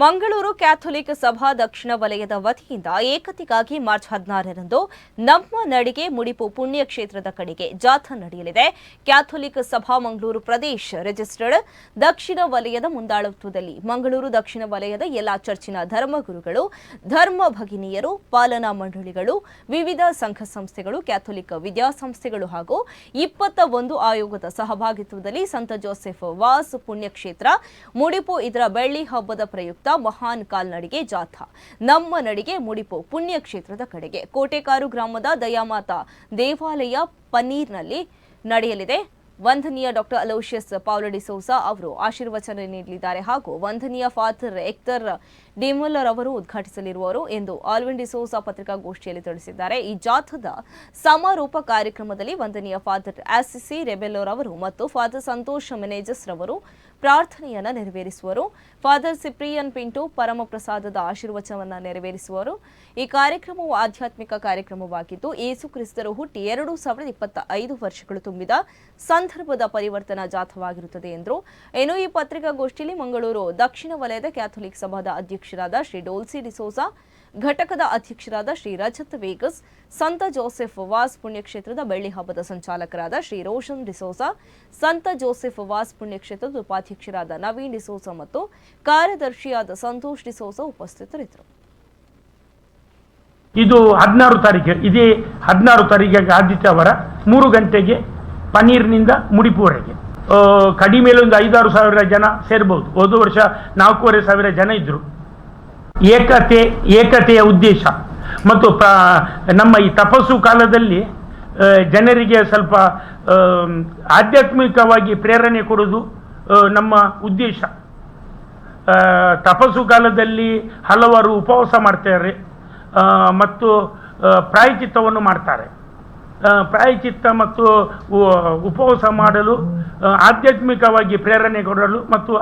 Mangaluru Catholic ಸಭಾ ದಕ್ಷಿಣ ವಲಯದ ವತಿಯಿಂದ ಏಕತೆಗಾಗಿ ಮಾರ್ಚ್ ಹದಿನಾರರಂದು ನಮ್ಮ ನಡಿಗೆ ಮುಡಿಪು ಪುಣ್ಯಕ್ಷೇತ್ರದ ಕಡೆಗೆ ಜಾಥಾ ನಡೆಯಲಿದೆ. ಕ್ಯಾಥೋಲಿಕ್ ಸಭಾ ಮಂಗಳೂರು ಪ್ರದೇಶ ರಿಜಿಸ್ಟರ್ಡ್ ದಕ್ಷಿಣ ವಲಯದ ಮುಂದಾಳತ್ವದಲ್ಲಿ ಮಂಗಳೂರು ದಕ್ಷಿಣ ವಲಯದ ಎಲ್ಲಾ ಚರ್ಚಿನ ಧರ್ಮಗುರುಗಳು, ಧರ್ಮ ಭಗಿನಿಯರು, ಪಾಲನಾ ಮಂಡಳಿಗಳು, ವಿವಿಧ ಸಂಘ ಸಂಸ್ಥೆಗಳು, ಕ್ಯಾಥೋಲಿಕ್ ವಿದ್ಯಾಸಂಸ್ಥೆಗಳು ಹಾಗೂ ಇಪ್ಪತ್ತ ಒಂದು ಆಯೋಗದ ಸಹಭಾಗಿತ್ವದಲ್ಲಿ ಸಂತ ಜೋಸೆಫ್ ವಾಸ್ ಪುಣ್ಯಕ್ಷೇತ್ರ ಮುಡಿಪು ಇದರ ಬೆಳ್ಳಿ ಹಬ್ಬದ ಪ್ರಯುಕ್ತ ಮಹಾನ್ ಕಾಲ್ನಡಿಗೆ ಜಾಥಾ. ನಮ್ಮ ನಡಿಗೆ ಮುಡಿಪು ಪುಣ್ಯಕ್ಷೇತ್ರದ ಕಡೆಗೆ. ಕೋಟೆಕಾರು ಗ್ರಾಮದ ದಯಾಮಾತಾ ದೇವಾಲಯ ಪನ್ನೀರ್ನಲ್ಲಿ ನಡೆಯಲಿದೆ. ವಂದನೀಯ ಡಾಕ್ಟರ್ ಅಲೋಷಿಯಸ್ ಪಾವ್ಲಡಿ ಸೋಸಾ ಅವರು ಆಶೀರ್ವಚನ ನೀಡಲಿದ್ದಾರೆ ಹಾಗೂ ವಂದನೀಯ ಫಾದರ್ ಎಕ್ತರ್ ಡಿಮುಲ್ಲರ್ ಅವರು ಉದ್ಘಾಟಿಸಲಿರುವರು ಎಂದು ಆಲ್ವಿನ್ ಡಿಸೋಸಾ ಪತ್ರಿಕಾಗೋಷ್ಠಿಯಲ್ಲಿ ತಿಳಿಸಿದ್ದಾರೆ. ಈ ಜಾಥದ ಸಮಾರೋಪ ಕಾರ್ಯಕ್ರಮದಲ್ಲಿ ವಂದನೀಯ ಫಾದರ್ ಆಸಿಸಿ ರೆಬೆಲ್ಲೋರ್ ಅವರು ಮತ್ತು ಫಾದರ್ ಸಂತೋಷ್ ಮೆನೇಜಸ್ ರವರು ಪ್ರಾರ್ಥನೆಯನ್ನ ನೆರವೇರಿಸುವರು. ಫಾದರ್ ಸಿಪ್ರಿಯನ್ ಪಿಂಟು ಪರಮ ಪ್ರಸಾದದ ಆಶೀರ್ವಚನವನ್ನ ನೆರವೇರಿಸುವರು. ಈ ಕಾರ್ಯಕ್ರಮವು ಆಧ್ಯಾತ್ಮಿಕ ಕಾರ್ಯಕ್ರಮವಾಗಿದ್ದು ಯೇಸು ಕ್ರಿಸ್ತರು ಹುಟ್ಟಿ ಎರಡು ಸಾವಿರದ ಇಪ್ಪತ್ತ ಐದು ವರ್ಷಗಳು ತುಂಬಿದ ಸಂದರ್ಭದ ಪರಿವರ್ತನಾ ಜಾಥವಾಗಿರುತ್ತದೆ ಎಂದರು. ಇನ್ನು ಈ ಪತ್ರಿಕಾಗೋಷ್ಠಿಯಲ್ಲಿ ಮಂಗಳೂರು ದಕ್ಷಿಣ ವಲಯದ ಕ್ಯಾಥೋಲಿಕ್ ಸಭಾದ ಅಧ್ಯಕ್ಷರಾದ ಶ್ರೀ ಡೋಲ್ಸಿ ಡಿಸೋಸಾ ಘಟಕದ ಅಧ್ಯಕ್ಷರಾದ ಶ್ರೀ ರಜತ್ ವೇಗಸ್, ಸಂತ ಜೋಸೆಫ್ ವಾಸ್ ಪುಣ್ಯಕ್ಷೇತ್ರದ ಬೆಳ್ಳಿ ಹಬ್ಬದ ಸಂಚಾಲಕರಾದ ಶ್ರೀ ರೋಷನ್ ಡಿಸೋಸಾ ಸಂತ ಜೋಸೆಫ್ ವಾಸ್ ಪುಣ್ಯಕ್ಷೇತ್ರದ ಉಪಾಧ್ಯಕ್ಷರಾದ ನವೀನ್ ಡಿಸೋಸ ಮತ್ತು ಕಾರ್ಯದರ್ಶಿಯಾದ ಸಂತೋಷ್ ಡಿಸೋಸ ಉಪಸ್ಥಿತರಿದ್ದರು. ಇದು ಹದಿನಾರು ತಾರೀಕು ಇದೇ ಹದಿನಾರು ತಾರೀಕಿಗೆ ಆದಿತ್ಯವಾರ ಮೂರು ಗಂಟೆಗೆ ಪನ್ನೀರ್ನಿಂದ ಮುಡಿಪುವರೆಗೆ. ಕಡಿಮೆ ಕಡಿಮೆಯಲ್ಲಿ ಒಂದು ಐದಾರು ಸಾವಿರ ಜನ ಸೇರ್ಬೋದು. ಹೋದ ವರ್ಷ ನಾಲ್ಕೂವರೆ ಸಾವಿರ ಜನ ಇದ್ದರು ಏಕತೆ, ಏಕತೆಯ ಉದ್ದೇಶ. ಮತ್ತು ನಮ್ಮ ಈ ತಪಸ್ಸು ಕಾಲದಲ್ಲಿ ಜನರಿಗೆ ಸ್ವಲ್ಪ ಆಧ್ಯಾತ್ಮಿಕವಾಗಿ ಪ್ರೇರಣೆ ಕೊಡೋದು ನಮ್ಮ ಉದ್ದೇಶ. ತಪಸ್ಸು ಕಾಲದಲ್ಲಿ ಹಲವಾರು ಉಪವಾಸ ಮಾಡ್ತಾರೆ ಮತ್ತು ಪ್ರಾಯಚಿತ್ತವನ್ನು ಮಾಡ್ತಾರೆ. ಪ್ರಾಯಚಿತ್ತ ಮತ್ತು ಉಪವಾಸ ಮಾಡಲು ಆಧ್ಯಾತ್ಮಿಕವಾಗಿ ಪ್ರೇರಣೆ ಕೊಡಲು ಮತ್ತು